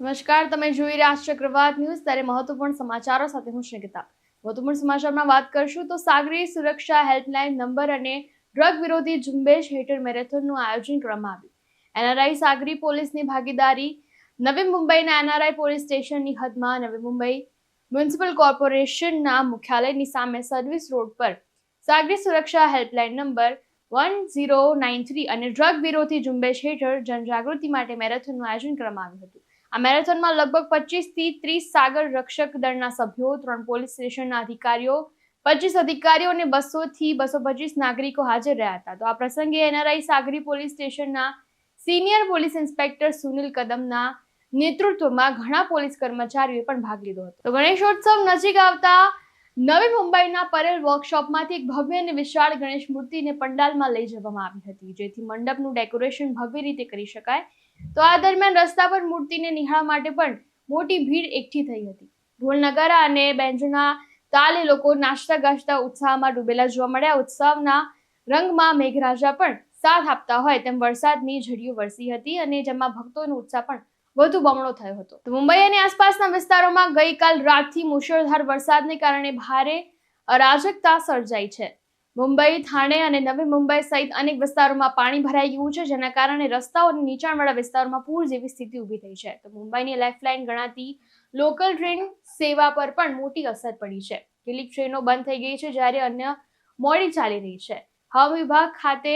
નમસ્કાર, તમે જોઈ રહ્યા છો ચક્રવાત ન્યૂઝ. ત્યારે મહત્વપૂર્ણ સમાચારો સાથે હું શ્રીગીતા. મહત્વપૂર્ણ સમાચારમાં વાત કરશું તો સાગરી સુરક્ષા હેલ્પલાઇન નંબર અને ડ્રગ વિરોધી ઝુંબેશ હેઠળ મેરેથોનનું આયોજન કરવામાં આવ્યું. એનઆરઆઈ સાગરી પોલીસની ભાગીદારી. નવી મુંબઈના એનઆરઆઈ પોલીસ સ્ટેશનની હદમાં નવી મુંબઈ મ્યુનિસિપલ કોર્પોરેશનના મુખ્યાલયની સામે સર્વિસ રોડ પર સાગરી સુરક્ષા helpline number one zero nine three અને ડ્રગ વિરોધી ઝુંબેશ હેઠળ જનજાગૃતિ માટે મેરેથોનનું આયોજન કરવામાં આવ્યું હતું. આ મેરેથોનમાં લગભગ પચીસથી ત્રીસ સાગર રક્ષક દળના સભ્યો, ત્રણ પોલીસ સ્ટેશનના અધિકારીઓ, પચીસ અધિકારીઓ અને બસો થી બસો પચીસ નાગરિકો હાજર રહ્યા હતા. તો આ પ્રસંગે એનઆરઆઈ સાગરી પોલીસ સ્ટેશનના સિનિયર પોલીસ ઇન્સ્પેક્ટર સુનિલ કદમના નેતૃત્વમાં ઘણા પોલીસ કર્મચારીઓએ પણ ભાગ લીધો હતો. તો ગણેશોત્સવ નજીક આવતા નવી મુંબઈના પરેલ વર્કશોપમાંથી એક ભવ્ય અને વિશાળ ગણેશ મૂર્તિને પંડાલમાં લઈ જવામાં આવી હતી. જેથી મંડપનું ડેકોરેશન ભવ્ય રીતે કરી શકાય. તો આ દરમિયાન રસ્તા પર મૂર્તિને નિહાળવા માટે પણ મોટી ભીડ એકઠી થઈ હતી. ઢોલ નગારા અને બેન્જના તાલે લોકો નાચતા ગાજતા ઉત્સાહમાં ડૂબેલા જોવા મળ્યા. ઉત્સવના રંગમાં મેઘરાજા પણ સાથ આપતા હોય તેમ વરસાદની ઝડીઓ વરસી હતી અને જેમાં ભક્તોનો ઉત્સાહ પણ વધુ બમણો થયો હતો. તો મુંબઈ અને આસપાસના વિસ્તારોમાં ગઈકાલ રાતથી મુશળધાર વરસાદને કારણે ભારે અરાજકતા સર્જાઈ છે. મુંબઈ, થાણે અને નવી મુંબઈ સહિત અનેક વિસ્તારોમાં પાણી ભરાઈ ગયું છે, જેના કારણે રસ્તાઓ અને નીચાણવાળા વિસ્તારોમાં પૂર જેવી સ્થિતિ ઊભી થઈ છે. તો મુંબઈની લાઇફલાઇન ગણાતી લોકલ ટ્રેન સેવા પર પણ મોટી અસર પડી છે. કેટલીક ટ્રેનો બંધ થઈ ગઈ છે, જ્યારે અન્ય મોડી ચાલી રહી છે. હવા વિભાગ ખાતે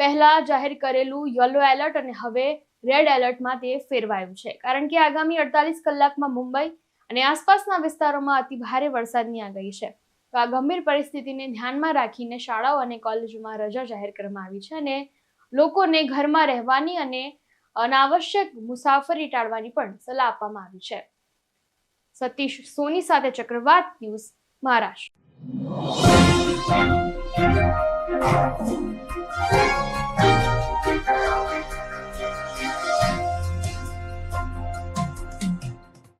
પહેલા જાહેર કરેલું યલો એલર્ટ અને હવે રેડ એલર્ટમાં તે ફેરવાયું છે. કારણ કે આગામી અડતાલીસ કલાકમાં મુંબઈ અને આસપાસના વિસ્તારોમાં અતિ ભારે વરસાદની આગાહી છે. તો આ ગંભીર પરિસ્થિતિને ધ્યાનમાં રાખીને શાળાઓ અને કોલેજોમાં રજા જાહેર કરવામાં આવી છે અને લોકોને ઘરમાં રહેવાની અને અનાવશ્યક મુસાફરી ટાળવાની પણ સલાહ આપવામાં આવી છે. સતીશ સોની સાથે ચક્રવાત ન્યૂઝ મહારાષ્ટ્ર.